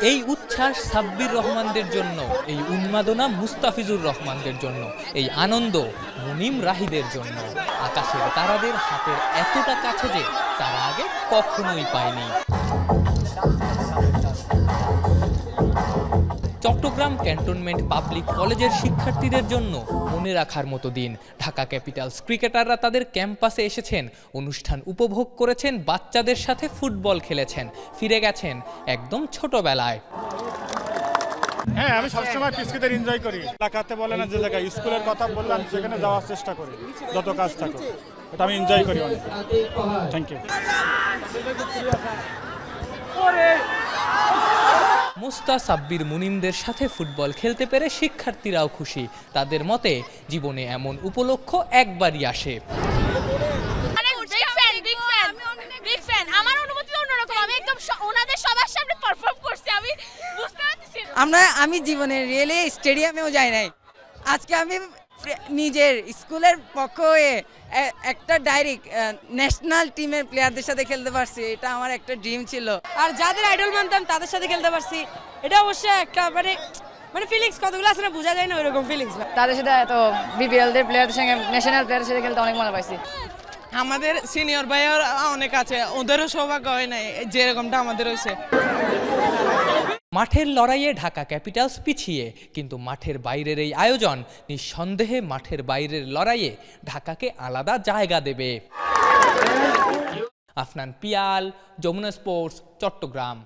এই উচ্ছ্বাস সাব্বির রহমানদের জন্য, এই উন্মাদনা মুস্তাফিজুর রহমানদের জন্য, এই আনন্দ মুনিম রাহিদের জন্য। আকাশের তারাদের হাতের এতটা কাছে যে তারা আগে কখনোই পায়নি। চট্টগ্রাম ক্যান্টনমেন্ট পাবলিক কলেজের শিক্ষার্থীদের জন্য মনে রাখার মতো দিন। ঢাকা ক্যাপিটালস ক্রিকেটাররা তাদের ক্যাম্পাসে এসেছেন। অনুষ্ঠান উপভোগ করেছেন বাচ্চাদের সাথে ফুটবল খেলেছেন। ফিরে গেছেন একদম ছোটবেলায়। হ্যাঁ আমি সবসময় পিসকিদের এনজয় করি। এলাকাতে বলে না যে জায়গায় স্কুলের কথা বললাম সেখানে যাওয়ার চেষ্টা করি। যত কাজ থাকুক। এটা আমি এনজয় করি অনেক। থ্যাংক ইউ মুস্তা সাব্বির মুনিমদের সাথে ফুটবল খেলতে পেরে শিক্ষার্থীরাও খুশি। তাদের মতে জীবনে এমন উপলক্ষ একবারই আসে। আমার আমি একদম ওনাদের সবার সামনে পারফর্ম করছি। আমি বুঝতে পারতেছি না। আমরা আমি জীবনে রিয়েলি স্টেডিয়ামেও যাই নাই। আজকে আমি নিজের স্কুলের পক্ষ হয়ে একটা ডাইরেক্ট ন্যাশনাল টিমের প্লেয়ারদের সাথে খেলতে পারছি। এটা আমার একটা ড্রিম ছিল। আর যাদের আইডল মানতাম তাদের সাথে খেলতে পারছি। এটা অবশ্যই একটা মানে মানে ফিলিংস কতগুলো না বোঝা যায় না ওইরকম ফিলিংস তাদের সাথে এত বিপিএলদের প্লেয়ারদের সঙ্গে ন্যাশনাল প্লেয়ারের সাথে খেলতে অনেক মজা পাইছি। আমাদের সিনিয়র ভাইয়ার অনেক আছে ওদেরও সৌভাগ্য হয় নাই যেরকমটা আমাদের হয়েছে। মাঠের লড়াইয়ে ঢাকা ক্যাপিটালস পিছিয়ে, কিন্তু মাঠের বাইরের এই আয়োজন নিঃসন্দেহে মাঠের বাইরের লড়াইয়ে ঢাকাকে আলাদা জায়গা দেবে। আফনান পিয়াল, যমুনা স্পোর্টস, চট্টগ্রাম।